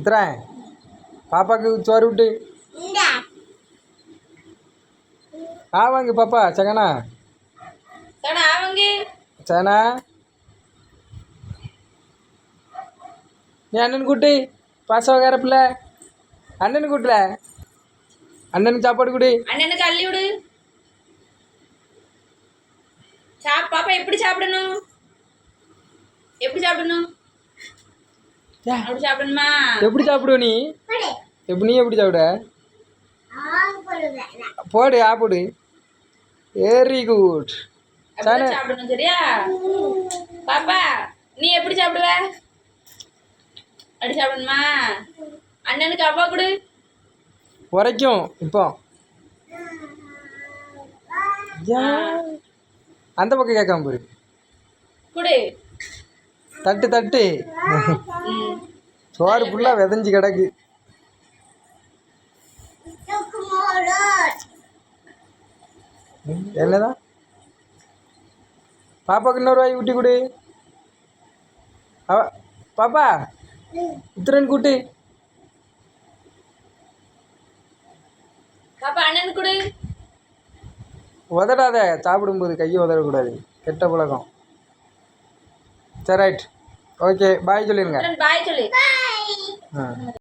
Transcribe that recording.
இத்துறேன் பாப்பாக்கு சோறு விட்டு. ஆ வாங்க பாப்பா சகனா. சனா நீ அண்ணன் கூட்டி பாசவகார பிள்ளை. அண்ணன் கூட்டல. அண்ணனுக்கு சாப்பாடு கொடு. அண்ணனுக்கு அள்ளி விடு. சாப் பாப்பா எப்படி சாப்பிடணும்? எப்படி சாப்பிடணுமா? எப்படி சாப்பிடுவ நீ? எப்படி நீ எப்படி சாப்பிட? போடு ஆ போடு. வெரி குட் சாப்பிடணும் சரியா? பாப்பா நீ எப்படி சாப்பிடுவ? அப்படி சாப்பிடணுமா? அண்ணனுக்கு அவ்வா கொடு. உரைக்கும் இப்போ. அந்த பக்கம் கேட்காம போயிரு. கொடு. தட்டு தட்டு. சோறு ஃபுல்லாக விதஞ்சி கிடக்கு. என்னதான் பாப்பாக்கு இன்னொரு வாய் ஊட்டி கொடு. அவ பாப்பா இத்திரன் கூட்டு. பாப்பா அண்ணனுக்கு கொடு. உதடாத சாப்பிடும்போது கையை உதறக்கூடாது கெட்ட பழக்கம். சரி ரைட் ஓகே பாய் சொல்லிடுங்க பாய் சொல்லு. ಹಾಂ